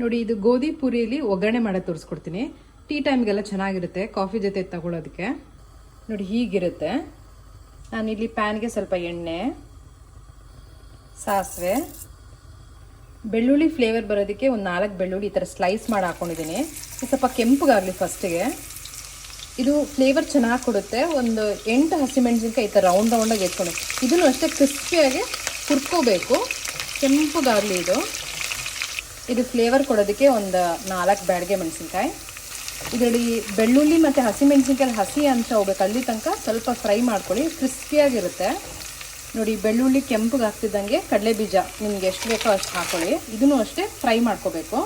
ನೋಡಿ, ಇದು ಗೋಧಿ ಪೂರಿಯಲ್ಲಿ ಒಗ್ಗರಣೆ ಮಾಡಿ ತೋರಿಸ್ಕೊಡ್ತೀನಿ. ಟೀ ಟೈಮ್ಗೆಲ್ಲ ಚೆನ್ನಾಗಿರುತ್ತೆ ಕಾಫಿ ಜೊತೆ ತಗೊಳ್ಳೋದಕ್ಕೆ ನೋಡಿ, ಹೀಗಿರುತ್ತೆ. ನಾನಿಲ್ಲಿ ಪ್ಯಾನ್ಗೆ ಸ್ವಲ್ಪ ಎಣ್ಣೆ, ಸಾಸಿವೆ, ಬೆಳ್ಳುಳ್ಳಿ ಫ್ಲೇವರ್ ಬರೋದಕ್ಕೆ ಒಂದು ನಾಲ್ಕು ಬೆಳ್ಳುಳ್ಳಿ ಈ ಥರ ಸ್ಲೈಸ್ ಮಾಡಿ ಹಾಕೊಂಡಿದ್ದೀನಿ. ಇದು ಸ್ವಲ್ಪ ಕೆಂಪಗಾಗಲಿ ಫಸ್ಟಿಗೆ ಇದು ಫ್ಲೇವರ್ ಚೆನ್ನಾಗಿ ಕೊಡುತ್ತೆ. ಒಂದು ಎಂಟು ಹಸಿಮೆಣಸಿನ್ಕಾಯಿ ಈ ಥರ ರೌಂಡ್ ರೌಂಡಾಗಿ ಎತ್ಕೊಂಡು. ಇದನ್ನು ಅಷ್ಟೇ ಕ್ರಿಸ್ಪಿಯಾಗಿ ಹುರ್ಕೋಬೇಕು. ಕೆಂಪುಗಾಗಲಿ ಇದು. ಇದು ಫ್ಲೇವರ್ ಕೊಡೋದಕ್ಕೆ ಒಂದು, ನಾಲ್ಕು ಬ್ಯಾಡಿಗೆ ಮೆಣಸಿನ್ಕಾಯಿ. ಇದರಲ್ಲಿ ಬೆಳ್ಳುಳ್ಳಿ ಮತ್ತು ಹಸಿಮೆಣಸಿನ್ಕಾಯಿ ಹಸಿ ಅಂಶ ಹೋಗ್ಬೇಕು. ಅಲ್ಲಿ ತನಕ ಸ್ವಲ್ಪ ಫ್ರೈ ಮಾಡ್ಕೊಳ್ಳಿ. ಕ್ರಿಸ್ಪಿಯಾಗಿರುತ್ತೆ ನೋಡಿ, ಬೆಳ್ಳುಳ್ಳಿ ಕೆಂಪಗೆ ಹಾಕ್ತಿದ್ದಂಗೆ ಕಡಲೆ ಬೀಜ ನಿಮ್ಗೆ ಎಷ್ಟು ಬೇಕೋ ಅಷ್ಟು ಹಾಕೊಳ್ಳಿ. ಇದನ್ನು ಅಷ್ಟೇ ಫ್ರೈ ಮಾಡ್ಕೋಬೇಕು.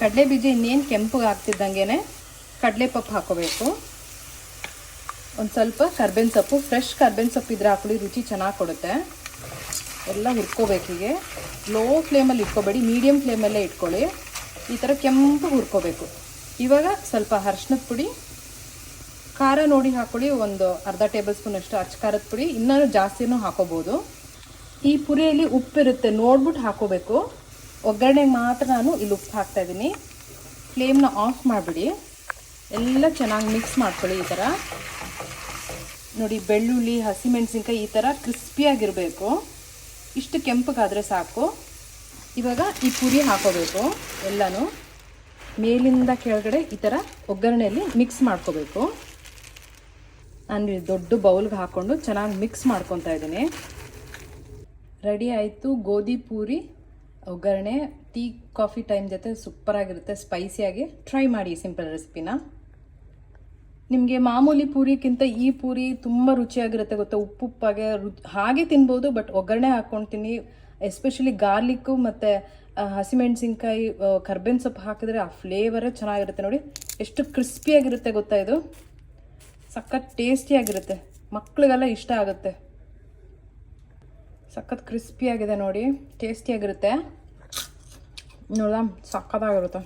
ಕಡಲೆ ಬೀಜ ಇನ್ನೇನು ಕೆಂಪಗೆ ಹಾಕ್ತಿದ್ದಂಗೆ ಕಡಲೆ ಪಪ್ಪು ಹಾಕೋಬೇಕು. ಒಂದು ಸ್ವಲ್ಪ ಕರ್ಬೇವಿನ ಸೊಪ್ಪು ಫ್ರೆಶ್ ಕರ್ಬೇವಿನ ಸೊಪ್ಪು ಇದ್ರೆ ಹಾಕೊಳ್ಳಿ, ರುಚಿ ಚೆನ್ನಾಗಿ ಕೊಡುತ್ತೆ. ಎಲ್ಲ ಹುರ್ಕೋಬೇಕೀಗೆ ಲೋ ಫ್ಲೇಮಲ್ಲಿ ಇಟ್ಕೋಬೇಡಿ ಮೀಡಿಯಮ್ ಫ್ಲೇಮಲ್ಲೇ ಇಟ್ಕೊಳ್ಳಿ. ಈ ಥರ ಕೆಂಪು ಹುರ್ಕೋಬೇಕು. ಇವಾಗ ಸ್ವಲ್ಪ ಅರ್ಶಿನದ ಪುಡಿ, ಖಾರ ನೋಡಿ ಹಾಕೊಳ್ಳಿ. ಒಂದು ಅರ್ಧ ಟೇಬಲ್ ಸ್ಪೂನ್ ಅಷ್ಟು ಅಚ್ಚ ಖಾರದ ಪುಡಿ, ಇನ್ನೂ ಜಾಸ್ತಿನೂ ಹಾಕೋಬೋದು. ಈ ಪುರಿಯಲ್ಲಿ ಉಪ್ಪಿರುತ್ತೆ ನೋಡ್ಬಿಟ್ಟು ಹಾಕೋಬೇಕು. ಒಗ್ಗರಣೆಗೆ ಮಾತ್ರ ನಾನು ಇಲ್ಲಿ ಉಪ್ಪು ಹಾಕ್ತಾಯಿದ್ದೀನಿ ಫ್ಲೇಮ್ನ ಆಫ್ ಮಾಡಿಬಿಡಿ. ಎಲ್ಲ ಚೆನ್ನಾಗಿ ಮಿಕ್ಸ್ ಮಾಡ್ಕೊಳ್ಳಿ ಈ ಥರ ನೋಡಿ, ಬೆಳ್ಳುಳ್ಳಿ ಹಸಿಮೆಣಸಿನ್ಕಾಯಿ ಈ ಥರ ಕ್ರಿಸ್ಪಿಯಾಗಿರಬೇಕು ಇಷ್ಟು ಕೆಂಪಗಾದರೆ ಸಾಕು. ಇವಾಗ ಈ ಪುರಿ ಹಾಕೋಬೇಕು, ಎಲ್ಲನೂ. ಮೇಲಿಂದ ಕೆಳಗಡೆ ಈ ಥರ ಒಗ್ಗರಣೆಯಲ್ಲಿ ಮಿಕ್ಸ್ ಮಾಡ್ಕೋಬೇಕು. ನಾನು ದೊಡ್ಡ ಬೌಲ್ಗೆ ಹಾಕ್ಕೊಂಡು ಚೆನ್ನಾಗಿ ಮಿಕ್ಸ್ ಮಾಡ್ಕೊತಾ ಇದ್ದೀನಿ. ರೆಡಿ ಆಯಿತು ಗೋಧಿ ಪೂರಿ. ಒಗ್ಗರಣೆ, ಟೀ, ಕಾಫಿ ಟೈಮ್ ಜೊತೆ ಸೂಪರಾಗಿರುತ್ತೆ ಸ್ಪೈಸಿಯಾಗಿ ಟ್ರೈ ಮಾಡಿ ಸಿಂಪಲ್ ರೆಸಿಪಿನ ನಿಮಗೆ ಮಾಮೂಲಿ ಪೂರಿಗಿಂತ ಈ ಪೂರಿ ತುಂಬ ರುಚಿಯಾಗಿರುತ್ತೆ ಗೊತ್ತಾ? ಉಪ್ಪುಪ್ಪಾಗೆ ರು, ಹಾಗೆ ತಿನ್ಬೋದು, ಬಟ್ ಒಗ್ಗರಣೆ ಹಾಕ್ಕೊಳ್ತೀನಿ ಎಸ್ಪೆಷಲಿ ಗಾರ್ಲಿಕ್ಕು ಮತ್ತು ಹಸಿಮೆಣಸಿನ್ಕಾಯಿ ಕರ್ಬೇವಿನ ಸೊಪ್ಪು ಹಾಕಿದ್ರೆ ಆ ಫ್ಲೇವರೇ ಚೆನ್ನಾಗಿರುತ್ತೆ ನೋಡಿ. ಎಷ್ಟು ಕ್ರಿಸ್ಪಿಯಾಗಿರುತ್ತೆ ಗೊತ್ತಾ ಇದು? ಸಖತ್ ಟೇಸ್ಟಿಯಾಗಿರುತ್ತೆ. ಮಕ್ಕಳಿಗೆಲ್ಲ ಇಷ್ಟ ಆಗುತ್ತೆ. ಸಖತ್ ಕ್ರಿಸ್ಪಿಯಾಗಿದೆ ನೋಡಿ. ಟೇಸ್ಟಿಯಾಗಿರುತ್ತೆ. ನೋಡ ಸಖತ್ತಾಗಿರುತ್ತೆ.